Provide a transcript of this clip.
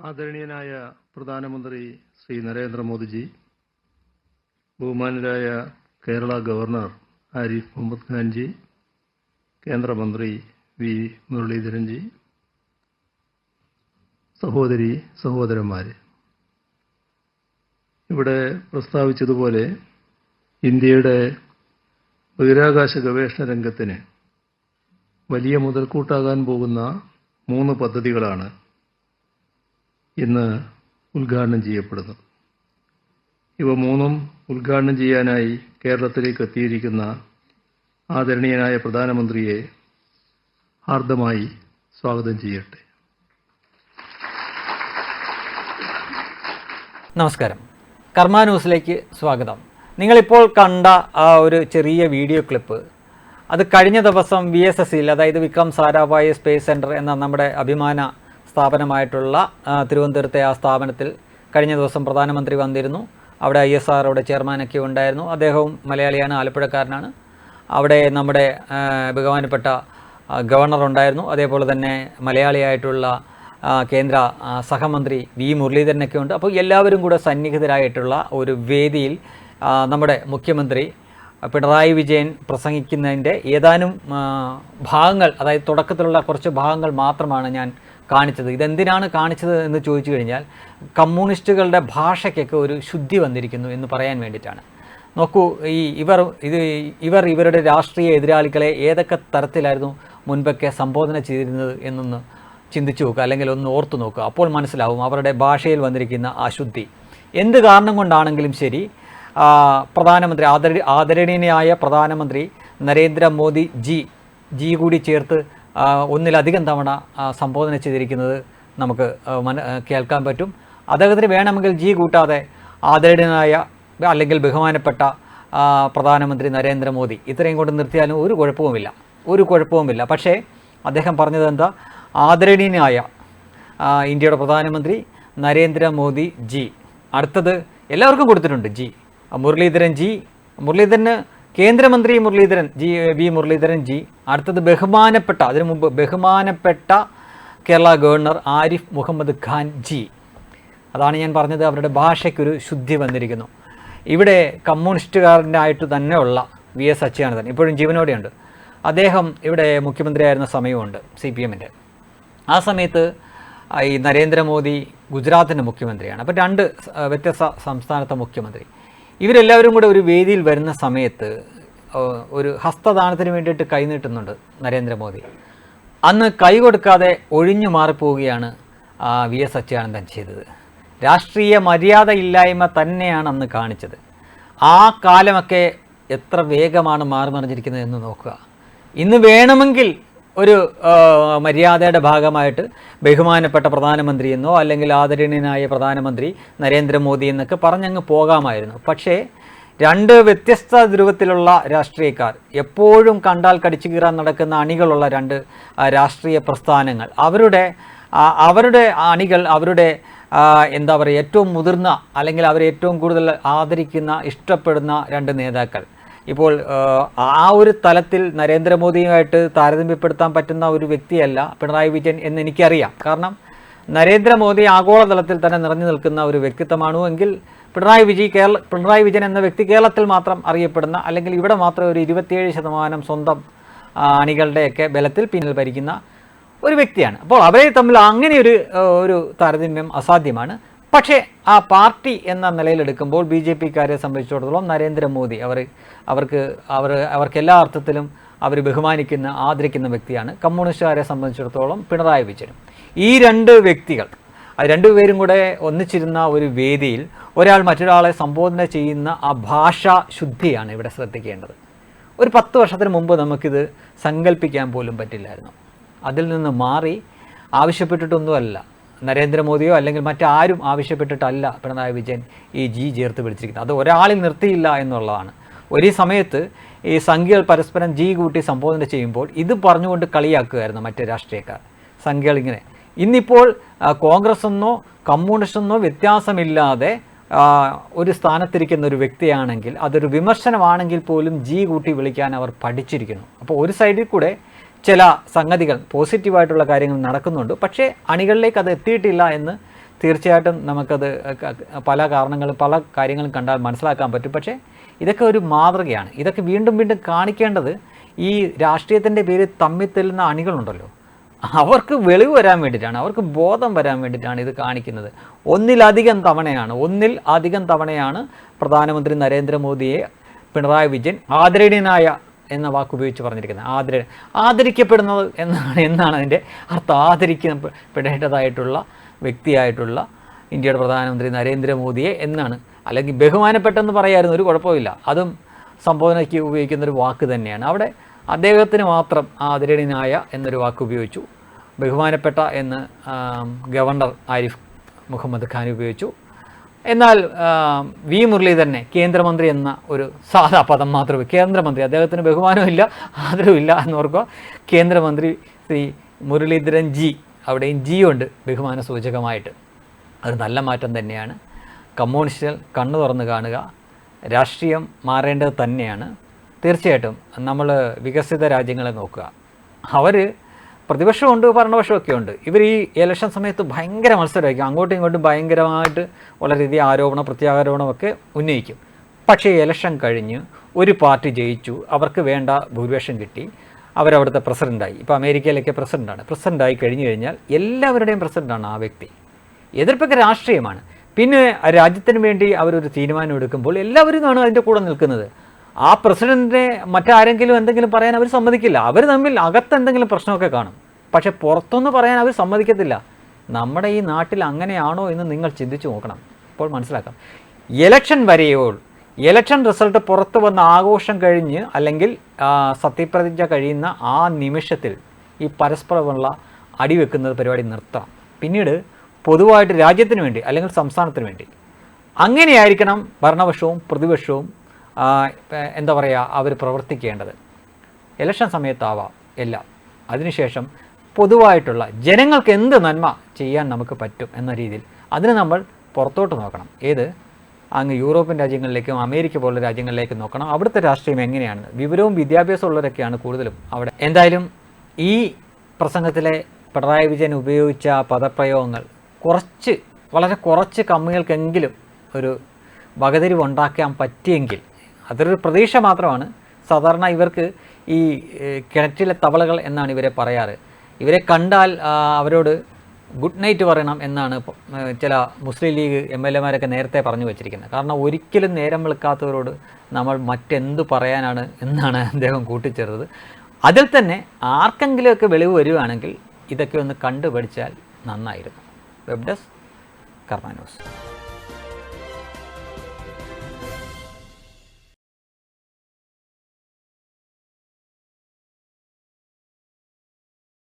ആദരണീയനായ പ്രധാനമന്ത്രി ശ്രീ നരേന്ദ്രമോദിജി ബഹുമാനരായ കേരള ഗവർണർ ആരിഫ് മുഹമ്മദ് ഖാൻജി കേന്ദ്രമന്ത്രി വി മുരളീധരൻജി സഹോദരി സഹോദരന്മാർ ഇവിടെ പ്രസ്താവിച്ചതുപോലെ ഇന്ത്യയുടെ ബഹിരാകാശ ഗവേഷണ രംഗത്തിന് വലിയ മുതൽക്കൂട്ടാകാൻ പോകുന്ന മൂന്ന് പദ്ധതികളാണ് ഇന്ന് ഉദ്ഘാടനം ചെയ്യപ്പെടുന്നു. ഇവ മൂന്നും ഉദ്ഘാടനം ചെയ്യാനായി കേരളത്തിലേക്ക് എത്തിയിരിക്കുന്ന ആദരണീയനായ പ്രധാനമന്ത്രിയെ ഹാർദമായി സ്വാഗതം ചെയ്യട്ടെ. നമസ്കാരം. കർമ്മ ന്യൂസിലേക്ക് സ്വാഗതം. നിങ്ങളിപ്പോൾ കണ്ട ആ ഒരു ചെറിയ വീഡിയോ ക്ലിപ്പ് അത് കഴിഞ്ഞ ദിവസം വി എസ് എസ് സിയിൽ അതായത് വിക്രം സാരാഭായി സ്പേസ് സെന്റർ എന്ന നമ്മുടെ അഭിമാന സ്ഥാപനമായിട്ടുള്ള തിരുവനന്തപുരത്തെ ആ സ്ഥാപനത്തിൽ കഴിഞ്ഞ ദിവസം പ്രധാനമന്ത്രി വന്നിരുന്നു. അവിടെ ഐ എസ് ആറോടെ ചെയർമാനൊക്കെ ഉണ്ടായിരുന്നു. അദ്ദേഹവും മലയാളിയാണ് ആലപ്പുഴക്കാരനാണ്. അവിടെ നമ്മുടെ ബഹുമാനപ്പെട്ട ഗവർണർ ഉണ്ടായിരുന്നു. അതേപോലെ തന്നെ മലയാളിയായിട്ടുള്ള കേന്ദ്ര സഹമന്ത്രി വി മുരളീധരനൊക്കെ ഉണ്ട്. അപ്പോൾ എല്ലാവരും കൂടെ സന്നിഹിതരായിട്ടുള്ള ഒരു വേദിയിൽ നമ്മുടെ മുഖ്യമന്ത്രി പിണറായി വിജയൻ പ്രസംഗിക്കുന്നതിന്റെ ഏതാനും ഭാഗങ്ങൾ അതായത് തുടക്കത്തിലുള്ള കുറച്ച് ഭാഗങ്ങൾ മാത്രമാണ് ഞാൻ കാണിച്ചത്. ഇതെന്തിനാണ് കാണിച്ചത് എന്ന് ചോദിച്ചു കഴിഞ്ഞാൽ കമ്മ്യൂണിസ്റ്റുകളുടെ ഭാഷയ്ക്കൊക്കെ ഒരു ശുദ്ധി വന്നിരിക്കുന്നു എന്ന് പറയാൻ വേണ്ടിയിട്ടാണ്. നോക്കൂ ഈ ഇവർ ഇത് ഇവർ ഇവരുടെ രാഷ്ട്രീയ എതിരാളികളെ ഏതൊക്കെ തരത്തിലായിരുന്നു മുൻപൊക്കെ സംബോധന ചെയ്തിരുന്നത് എന്നൊന്ന് ചിന്തിച്ചു നോക്കുക അല്ലെങ്കിൽ ഒന്ന് ഓർത്തു നോക്കുക. അപ്പോൾ മനസ്സിലാവും അവരുടെ ഭാഷയിൽ വന്നിരിക്കുന്ന അശുദ്ധി എന്ത് കാരണം കൊണ്ടാണെങ്കിലും ശരി പ്രധാനമന്ത്രി ആദര ആദരണീയനായ പ്രധാനമന്ത്രി നരേന്ദ്രമോദി ജി ജി കൂടി ചേർത്ത് ഒന്നിലധികം തവണ സംബോധന ചെയ്തിരിക്കുന്നത് നമുക്ക് മന കേൾക്കാൻ പറ്റും. അദ്ദേഹത്തിന് വേണമെങ്കിൽ ജി കൂട്ടാതെ ആദരണീയനായ അല്ലെങ്കിൽ ബഹുമാനപ്പെട്ട പ്രധാനമന്ത്രി നരേന്ദ്രമോദി ഇത്രയും കൊണ്ട് നിർത്തിയാലും ഒരു കുഴപ്പവുമില്ല. ഒരു കുഴപ്പവുമില്ല. പക്ഷേ അദ്ദേഹം പറഞ്ഞത് എന്താ ആദരണീയനായ ഇന്ത്യയുടെ പ്രധാനമന്ത്രി നരേന്ദ്രമോദി ജി. അടുത്തത് എല്ലാവർക്കും കൊടുത്തിട്ടുണ്ട് ജി. മുരളീധരൻ ജി. മുരളീധരന് കേന്ദ്രമന്ത്രി മുരളീധരൻ ജി വി മുരളീധരൻ ജി അടുത്തത് ബഹുമാനപ്പെട്ട അതിനു മുമ്പ് ബഹുമാനപ്പെട്ട കേരള ഗവർണർ ആരിഫ് മുഹമ്മദ് ഖാൻ ജി. അതാണ് ഞാൻ പറഞ്ഞത് അവരുടെ ഭാഷയ്ക്കൊരു ശുദ്ധി വന്നിരിക്കുന്നു. ഇവിടെ കമ്മ്യൂണിസ്റ്റുകാരനായിട്ട് തന്നെയുള്ള വി എസ് അച്യുതാനന്ദൻ ഇപ്പോഴും ജീവനോടെയുണ്ട്. അദ്ദേഹം ഇവിടെ മുഖ്യമന്ത്രിയായിരുന്ന സമയമുണ്ട് സി പി എമ്മിന്റെ. ആ സമയത്ത് ഈ നരേന്ദ്രമോദി ഗുജറാത്തിന്റെ മുഖ്യമന്ത്രിയാണ്. അപ്പോൾ രണ്ട് വ്യത്യസ്ത സംസ്ഥാനത്തെ മുഖ്യമന്ത്രി. ഇവരെല്ലാവരും കൂടെ ഒരു വേദിയിൽ വരുന്ന സമയത്ത് ഒരു ഹസ്തദാനത്തിന് വേണ്ടിയിട്ട് കൈനീട്ടുന്നുണ്ട് നരേന്ദ്രമോദി. അന്ന് കൈ കൊടുക്കാതെ ഒഴിഞ്ഞു മാറിപ്പോവുകയാണ് വി എസ് അച്യുതാനന്ദൻ ചെയ്തത്. രാഷ്ട്രീയ മര്യാദ ഇല്ലായ്മ തന്നെയാണ് അന്ന് കാണിച്ചത്. ആ കാലമൊക്കെ എത്ര വേഗമാണ് മാറി മറിഞ്ഞിരിക്കുന്നത് എന്ന് നോക്കുക. ഇന്ന് വേണമെങ്കിൽ ഒരു മര്യാദയുടെ ഭാഗമായിട്ട് ബഹുമാനപ്പെട്ട പ്രധാനമന്ത്രി എന്നോ അല്ലെങ്കിൽ ആദരണീയനായ പ്രധാനമന്ത്രി നരേന്ദ്രമോദി എന്നൊക്കെ പറഞ്ഞങ്ങ് പോകാമായിരുന്നു. പക്ഷേ രണ്ട് വ്യത്യസ്ത ധ്രുവത്തിലുള്ള രാഷ്ട്രീയക്കാർ എപ്പോഴും കണ്ടാൽ കടിച്ചു കീറാൻ നടക്കുന്ന അണികളുള്ള രണ്ട് രാഷ്ട്രീയ പ്രസ്ഥാനങ്ങൾ. അവരുടെ അവരുടെ അണികൾ അവരുടെ എന്താ പറയുക ഏറ്റവും മുതിർന്ന അല്ലെങ്കിൽ അവരെ ഏറ്റവും കൂടുതൽ ആദരിക്കുന്ന ഇഷ്ടപ്പെടുന്ന രണ്ട് നേതാക്കൾ. ഇപ്പോൾ ആ, ഒരു തലത്തിൽ നരേന്ദ്രമോദിയുമായിട്ട് താരതമ്യപ്പെടുത്താൻ പറ്റുന്ന ഒരു വ്യക്തിയല്ല പിണറായി വിജയൻ എന്ന് എനിക്കറിയാം. കാരണം നരേന്ദ്രമോദി ആഗോളതലത്തിൽ തന്നെ നിറഞ്ഞു നിൽക്കുന്ന ഒരു വ്യക്തിത്വമാണ് എങ്കിൽ പിണറായി വിജയ് കേരള പിണറായി വിജയൻ എന്ന വ്യക്തി കേരളത്തിൽ മാത്രം അറിയപ്പെടുന്ന അല്ലെങ്കിൽ ഇവിടെ മാത്രം ഒരു ഇരുപത്തിയേഴ് ശതമാനം സ്വന്തം അണികളുടെയൊക്കെ ബലത്തിൽ പിന്നിൽ ഭരിക്കുന്ന ഒരു വ്യക്തിയാണ്. അപ്പോൾ അവരെ തമ്മിൽ അങ്ങനെ ഒരു ഒരു താരതമ്യം അസാധ്യമാണ്. പക്ഷേ ആ പാർട്ടി എന്ന നിലയിലെടുക്കുമ്പോൾ ബി ജെ പിക്കാരെ സംബന്ധിച്ചിടത്തോളം നരേന്ദ്രമോദി അവർ അവർക്ക് അവർ അവർക്ക് എല്ലാ അർത്ഥത്തിലും അവർ ബഹുമാനിക്കുന്ന ആദരിക്കുന്ന വ്യക്തിയാണ്. കമ്മ്യൂണിസ്റ്റുകാരെ സംബന്ധിച്ചിടത്തോളം പിണറായി വിജയൻ. ഈ രണ്ട് വ്യക്തികൾ രണ്ടു രണ്ടുപേരും കൂടെ ഒന്നിച്ചിരുന്ന ഒരു വേദിയിൽ ഒരാൾ മറ്റൊരാളെ സംബോധന ചെയ്യുന്ന ആ ഭാഷാ ശുദ്ധിയാണ് ഇവിടെ ശ്രദ്ധിക്കേണ്ടത്. ഒരു പത്ത് വർഷത്തിന് മുമ്പ് നമുക്കിത് സങ്കല്പിക്കാൻ പോലും പറ്റില്ലായിരുന്നു. അതിൽ നിന്ന് മാറി ആവശ്യപ്പെട്ടിട്ടൊന്നുമല്ല. നരേന്ദ്രമോദിയോ അല്ലെങ്കിൽ മറ്റാരും ആവശ്യപ്പെട്ടിട്ടല്ല പിണറായി വിജയൻ ഈ ജി ചേർത്ത് പിടിച്ചിരിക്കുന്നത്. അത് ഒരാളിൽ നിർത്തിയില്ല എന്നുള്ളതാണ്. ഒരേ സമയത്ത് ഈ സംഖ്യകൾ പരസ്പരം ജി കൂട്ടി സംബോധന ചെയ്യുമ്പോൾ ഇത് പറഞ്ഞുകൊണ്ട് കളിയാക്കുകയായിരുന്നു മറ്റ് രാഷ്ട്രീയക്കാർ. സംഖ്യകൾ ഇങ്ങനെ. ഇന്നിപ്പോൾ കോൺഗ്രസ് എന്നോ കമ്മ്യൂണിസ്റ്റ് എന്നോ വ്യത്യാസമില്ലാതെ ഒരു സ്ഥാനത്തിരിക്കുന്ന ഒരു വ്യക്തിയാണെങ്കിൽ അതൊരു വിമർശനമാണെങ്കിൽ പോലും ജി കൂട്ടി വിളിക്കാൻ അവർ പഠിച്ചിരിക്കുന്നു. അപ്പോൾ ഒരു സൈഡിൽ കൂടെ ചില സംഗതികൾ പോസിറ്റീവായിട്ടുള്ള കാര്യങ്ങൾ നടക്കുന്നുണ്ട്. പക്ഷേ അണികളിലേക്ക് അത് എത്തിയിട്ടില്ല എന്ന് തീർച്ചയായിട്ടും നമുക്കത് പല കാരണങ്ങളും പല കാര്യങ്ങളും കണ്ടാൽ മനസ്സിലാക്കാൻ പറ്റും. പക്ഷേ ഇതൊക്കെ ഒരു മാതൃകയാണ്. ഇതൊക്കെ വീണ്ടും വീണ്ടും കാണിക്കേണ്ടത് ഈ രാഷ്ട്രീയത്തിന്റെ പേരിൽ തമ്മിൽ തെല്ലുന്ന അണികളുണ്ടല്ലോ. അവർക്ക് വെളിവ് വരാൻ വേണ്ടിയിട്ടാണ്. അവർക്ക് ബോധം വരാൻ വേണ്ടിയിട്ടാണ് ഇത് കാണിക്കുന്നത്. ഒന്നിലധികം തവണയാണ് ഒന്നിൽ അധികം തവണയാണ് പ്രധാനമന്ത്രി നരേന്ദ്രമോദിയെ പിണറായി വിജയൻ ആദരണീയനായ എന്ന വാക്ക് ഉപയോഗിച്ച് പറഞ്ഞിരിക്കുന്നത്. ആദര ആദരിക്കപ്പെടുന്നത് എന്നാണ് എന്നാണ് അതിന്റെ അർത്ഥം. ആദരിക്കപ്പെടേണ്ടതായിട്ടുള്ള വ്യക്തിയായിട്ടുള്ള ഇന്ത്യയുടെ പ്രധാനമന്ത്രി നരേന്ദ്രമോദിയെ എന്നാണ്. അല്ലെങ്കിൽ ബഹുമാനപ്പെട്ടെന്ന് പറയായിരുന്നു ഒരു കുഴപ്പമില്ല അതും സംബോധനയ്ക്ക് ഉപയോഗിക്കുന്ന ഒരു വാക്ക് തന്നെയാണ്. അവിടെ അദ്ദേഹത്തിന് മാത്രം ആദരണീയനായ എന്നൊരു വാക്ക് ഉപയോഗിച്ചു. ബഹുമാനപ്പെട്ട എന്ന് ഗവർണർ ആരിഫ് മുഹമ്മദ് ഖാൻ ഉപയോഗിച്ചു. എന്നാൽ വി. മുരളീധരനെ കേന്ദ്രമന്ത്രി എന്ന ഒരു സാധാ പദം മാത്രമേ കേന്ദ്രമന്ത്രി അദ്ദേഹത്തിന് ബഹുമാനമില്ല ആദരവില്ല എന്ന് ഓർക്കുക കേന്ദ്രമന്ത്രി ശ്രീ മുരളീധരൻ ജി അവിടെയും ജി ഉണ്ട് ബഹുമാന സൂചകമായിട്ട്. അത് നല്ല മാറ്റം തന്നെയാണ്. കമ്മ്യൂണിസ്റ്റുകൾ കണ്ണു തുറന്ന് കാണുക രാഷ്ട്രീയം മാറേണ്ടത് തന്നെയാണ്. തീർച്ചയായിട്ടും നമ്മൾ വികസിത രാജ്യങ്ങളെ നോക്കുക. അവർ പ്രതിപക്ഷമുണ്ട് ഭരണപക്ഷമൊക്കെ ഉണ്ട്. ഇവർ ഈ ഇലക്ഷൻ സമയത്ത് ഭയങ്കര മത്സരമായിരിക്കും. അങ്ങോട്ടും ഇങ്ങോട്ടും ഭയങ്കരമായിട്ട് വളരെയധികം ആരോപണം പ്രത്യാരോപണമൊക്കെ ഉന്നയിക്കും. പക്ഷേ ഇലക്ഷൻ കഴിഞ്ഞ് ഒരു പാർട്ടി ജയിച്ചു. അവർക്ക് വേണ്ട ഭൂരിപക്ഷം കിട്ടി. അവരവിടുത്തെ പ്രസിഡന്റായി ഇപ്പോൾ അമേരിക്കയിലൊക്കെ പ്രസിഡന്റാണ് പ്രസിഡന്റായി കഴിഞ്ഞു കഴിഞ്ഞാൽ എല്ലാവരുടെയും പ്രസിഡന്റാണ് ആ വ്യക്തി. എതിർപ്പൊക്കെ രാഷ്ട്രീയമാണ്. പിന്നെ രാജ്യത്തിന് വേണ്ടി അവരൊരു തീരുമാനം എടുക്കുമ്പോൾ എല്ലാവരും ആണ് അതിന്റെ കൂടെ നിൽക്കുന്നത്. ആ പ്രസിഡന്റിനെ മറ്റാരെങ്കിലും എന്തെങ്കിലും പറയാൻ അവർ സമ്മതിക്കില്ല. അവർ തമ്മിൽ അകത്ത് എന്തെങ്കിലും പ്രശ്നമൊക്കെ കാണും. പക്ഷെ പുറത്തൊന്ന് പറയാൻ അവർ സമ്മതിക്കത്തില്ല. നമ്മുടെ ഈ നാട്ടിൽ അങ്ങനെയാണോ എന്ന് നിങ്ങൾ ചിന്തിച്ചു നോക്കണം. ഇപ്പോൾ മനസ്സിലാക്കാം. ഇലക്ഷൻ വരെയോൾ ഇലക്ഷൻ റിസൾട്ട് പുറത്തു വന്ന ആഘോഷം കഴിഞ്ഞ് അല്ലെങ്കിൽ സത്യപ്രതിജ്ഞ കഴിയുന്ന ആ നിമിഷത്തിൽ ഈ പരസ്പരമുള്ള അടിവെക്കുന്നത് പരിപാടി നിർത്തണം. പിന്നീട് പൊതുവായിട്ട് രാജ്യത്തിന് വേണ്ടി അല്ലെങ്കിൽ സംസ്ഥാനത്തിന് വേണ്ടി. അങ്ങനെയായിരിക്കണം ഭരണപക്ഷവും പ്രതിപക്ഷവും എന്താ പറയുക അവർ പ്രവർത്തിക്കേണ്ടത്. ഇലക്ഷൻ സമയത്താവാം എല്ലാം. അതിനുശേഷം പൊതുവായിട്ടുള്ള ജനങ്ങൾക്ക് എന്ത് നന്മ ചെയ്യാൻ നമുക്ക് പറ്റും എന്ന രീതിയിൽ അതിന് നമ്മൾ പുറത്തോട്ട് നോക്കണം. ഏത്? അങ്ങ് യൂറോപ്യൻ രാജ്യങ്ങളിലേക്കും അമേരിക്ക പോലുള്ള രാജ്യങ്ങളിലേക്കും നോക്കണം. അവിടുത്തെ രാഷ്ട്രീയം എങ്ങനെയാണ്? വിവരവും വിദ്യാഭ്യാസവും ഉള്ളവരൊക്കെയാണ് കൂടുതലും അവിടെ. എന്തായാലും ഈ പ്രസംഗത്തിലെ പിണറായി വിജയൻ ഉപയോഗിച്ച പദപ്രയോഗങ്ങൾ കുറച്ച് വളരെ കുറച്ച് കമ്മികൾക്കെങ്കിലും ഒരു വകതിരിവ് ഉണ്ടാക്കാൻ പറ്റിയെങ്കിൽ അതൊരു പ്രതീക്ഷ മാത്രമാണ്. സാധാരണ ഇവർക്ക് ഈ കിണറ്റിലെ തവളകൾ എന്നാണ് ഇവരെ പറയാറ്. ഇവരെ കണ്ടാൽ അവരോട് ഗുഡ് നൈറ്റ് പറയണം എന്നാണ് ചില മുസ്ലിം ലീഗ് എം എൽ എമാരൊക്കെ നേരത്തെ പറഞ്ഞു വെച്ചിരിക്കുന്നത്. കാരണം ഒരിക്കലും നേരം വിളിക്കാത്തവരോട് നമ്മൾ മറ്റെന്ത് പറയാനാണ് എന്നാണ് അദ്ദേഹം കൂട്ടിച്ചേർത്തത്. അതിൽ തന്നെ ആർക്കെങ്കിലുമൊക്കെ വെളിവ് വരുവാണെങ്കിൽ ഇതൊക്കെ ഒന്ന് കണ്ടുപഠിച്ചാൽ നന്നായിരുന്നു. Web desk Karma News.